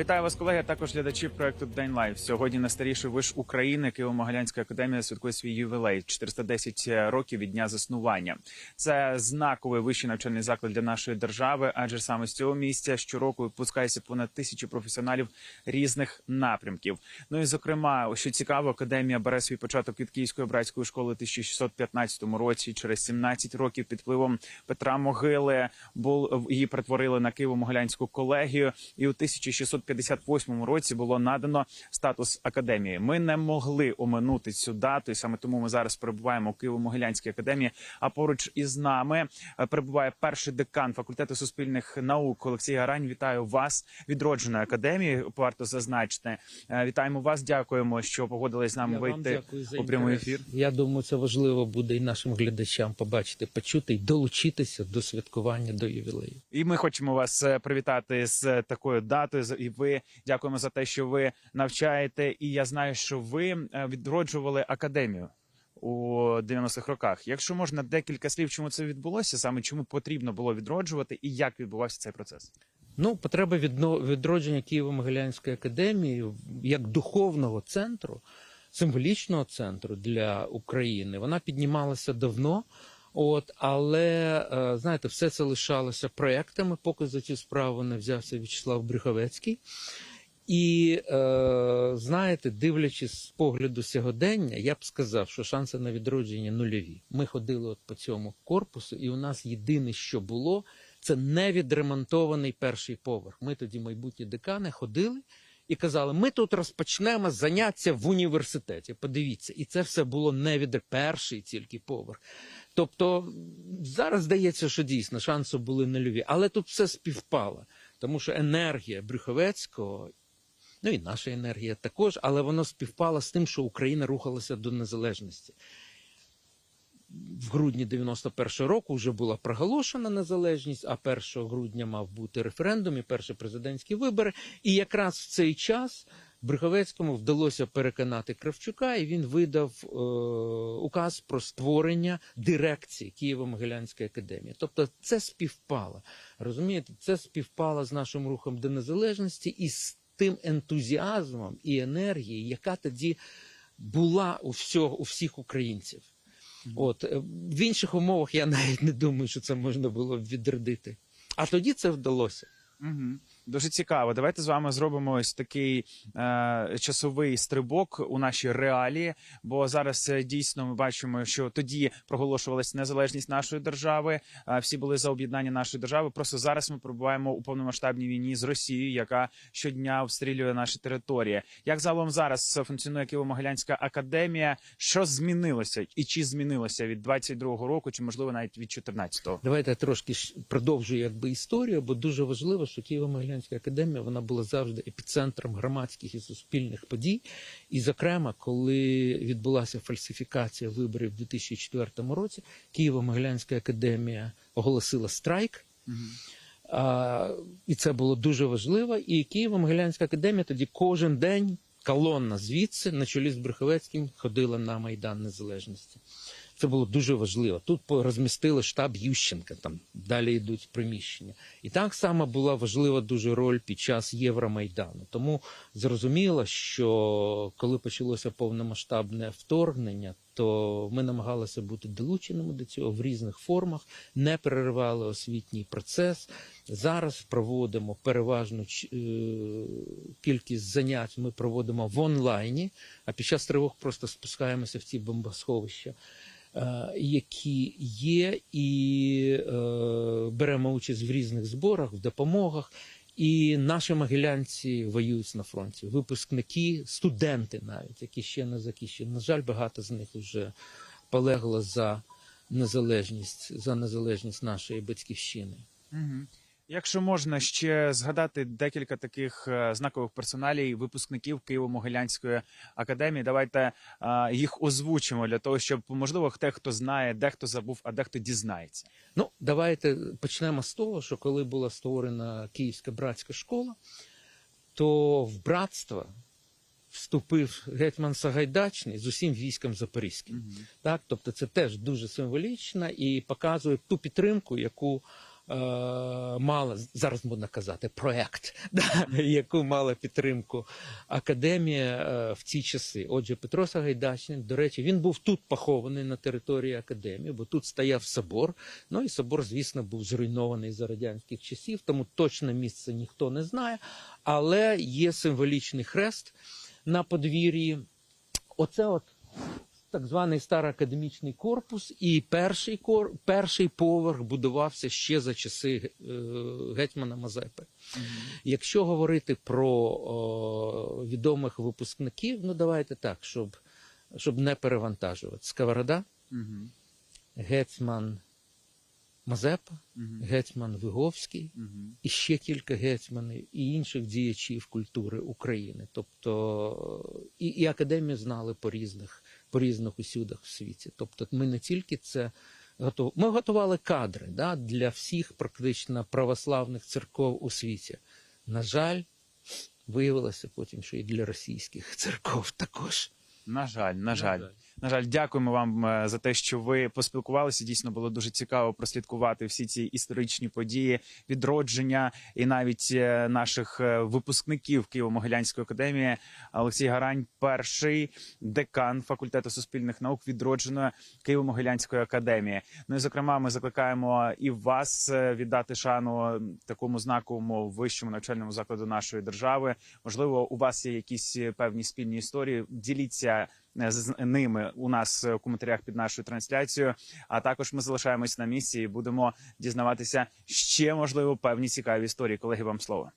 Вітаю вас, колеги. Також глядачі проекту День Лайв. Сьогодні найстаріший виш України Києво-Могилянська академія святкує свій ювілей 410 років від дня заснування. Це знаковий вищий навчальний заклад для нашої держави, адже саме з цього місця щороку випускається понад тисячі професіоналів різних напрямків. Ну і зокрема, що цікаво, академія бере свій початок від Київської братської школи у 1615 році. Через 17 років під впливом Петра Могили її перетворили на Києво-Могилянську колегію, і у 1658 році було надано статус академії. Ми не могли оминути цю дату, і саме тому ми зараз перебуваємо у Києво-Могилянській академії. А поруч із нами е, перебуває перший декан факультету суспільних наук Олексій Гарань. Вітаю вас, відродженої академії. Варто зазначити. Е, Вітаємо вас. Дякуємо, що погодились з нами Я вийти у прямий ефір. Я думаю, це важливо буде і нашим глядачам побачити, почути і долучитися до святкування до ювілею. І ми хочемо вас е, привітати з такою датою. З- Ви дякуємо за те, що ви навчаєте. І я знаю, що ви е, відроджували академію у 90-х роках. Якщо можна декілька слів, чому це відбулося, саме чому потрібно було відроджувати, і як відбувався цей процес? Ну, потреба відродження Києво-Могилянської академії як духовного центру, символічного центру для України, вона піднімалася давно. От, але е, знаєте, все це лишалося проектами, поки за цю справу не взявся В'ячеслав Брюховецький. І е, знаєте, дивлячись з погляду сьогодення, я б сказав, що шанси на відродження нульові. Ми ходили от по цьому корпусу, і у нас єдине, що було, це невідремонтований перший поверх. Ми тоді, майбутні декани, ходили і казали: ми тут розпочнемо заняття в університеті. Подивіться, і це все було не від перший тільки поверх. Тобто зараз здається, що дійсно шанси були нульові, але тут все співпало, тому що енергія Брюховецького. Ну і наша енергія також, але воно співпало з тим, що Україна рухалася до незалежності. В грудні 91 року вже була проголошена незалежність, а 1 грудня мав бути референдум і перші президентські вибори. І якраз в цей час Брюховецькому вдалося переконати Кравчука, і він видав е, указ про створення дирекції Києво-Могилянської академії. Тобто це співпало. Розумієте, це співпало з нашим рухом до незалежності і з тим ентузіазмом і енергією, яка тоді була у всього у всіх українців. От е, в інших умовах я навіть не думаю, що це можна було б відродити. А тоді це вдалося. Угу. Дуже цікаво. Давайте з вами зробимо ось такий е, часовий стрибок у наші реалії. Бо зараз е, дійсно ми бачимо, що тоді проголошувалася незалежність нашої держави. Е, всі були за об'єднання нашої держави. Просто зараз ми перебуваємо у повномасштабній війні з Росією, яка щодня обстрілює наші території. Як загалом зараз функціонує Києво-Могилянська академія? Що змінилося, і чи змінилося від 22-го року, чи можливо навіть від 14-го? Давайте трошки ж продовжую якби історію, бо дуже важливо, що Києво-Могилянська академія вона була завжди епіцентром громадських і суспільних подій. І, зокрема, коли відбулася фальсифікація виборів у 2004 році, Києво-Могилянська академія оголосила страйк. А, і це було дуже важливо. І Києво-Могилянська академія тоді кожен день колонна звідси на чолі з Брюховецьким ходила на Майдан Незалежності. Це було дуже важливо. Тут розмістили штаб Ющенка, там далі йдуть приміщення. І так само була важлива дуже роль під час Євромайдану. Тому зрозуміло, що коли почалося повномасштабне вторгнення, то ми намагалися бути долученими до цього в різних формах, не переривали освітній процес. Зараз проводимо переважну ч- е, кількість занять. Ми проводимо в онлайні, а під час тривог просто спускаємося в ці бомбосховища. е, Які є, і е, беремо участь в різних зборах, в допомогах. І наші могилянці воюють на фронті. Випускники, студенти навіть, які ще не закінчили. На жаль, багато з них вже полегло за незалежність, за незалежність нашої батьківщини. Угу. Якщо можна ще згадати декілька таких е, знакових персоналій, випускників Києво-Могилянської академії, давайте е, їх озвучимо для того, щоб можливо хто хто знає, дехто забув, а дехто дізнається. Ну, давайте почнемо з того, що коли була створена Київська братська школа, то в братство вступив гетьман Сагайдачний з усім військом Запорізьким. Так, тобто це теж дуже символічно і показує ту підтримку, яку мала зараз можна казати проект, да, яку мала підтримку академія е, в ці часи. Отже, Петро Сагайдачний, до речі, він був тут похований на території академії, бо тут стояв собор. Ну і собор, звісно, був зруйнований за радянських часів, тому точне місце ніхто не знає. Але є символічний хрест на подвір'ї. Оце от так званий староакадемічний корпус, і перший кор, перший поверх будувався ще за часи е, гетьмана Мазепи. Якщо говорити про о, відомих випускників, ну давайте так, щоб, щоб не перевантажувати. Сковорода, Мгм. гетьман Мазепа, Мгм. гетьман Виговський Мгм. і ще кілька гетьманів і інших діячів культури України. Тобто і, і академію знали по різних, по різних усюдах в світі. Тобто, ми не тільки це готували, ми готували кадри да, для всіх практично православних церков у світі. На жаль, виявилося потім, що і для російських церков також. На жаль, на жаль. На жаль, дякуємо вам е, за те, що ви поспілкувалися. Дійсно було дуже цікаво прослідкувати всі ці історичні події, відродження і навіть е, наших е, випускників Києво-Могилянської академії. Олексій Гарань, перший декан факультету суспільних наук відродженої Києво-Могилянської академії. Ну і зокрема, ми закликаємо і вас віддати шану такому знаковому вищому навчальному закладу нашої держави. Можливо, у вас є якісь певні спільні історії. Діліться з ними у нас у в коментарях під нашою трансляцією. А також ми залишаємось на місці і будемо дізнаватися ще можливо певні цікаві історії. Колеги, вам слово.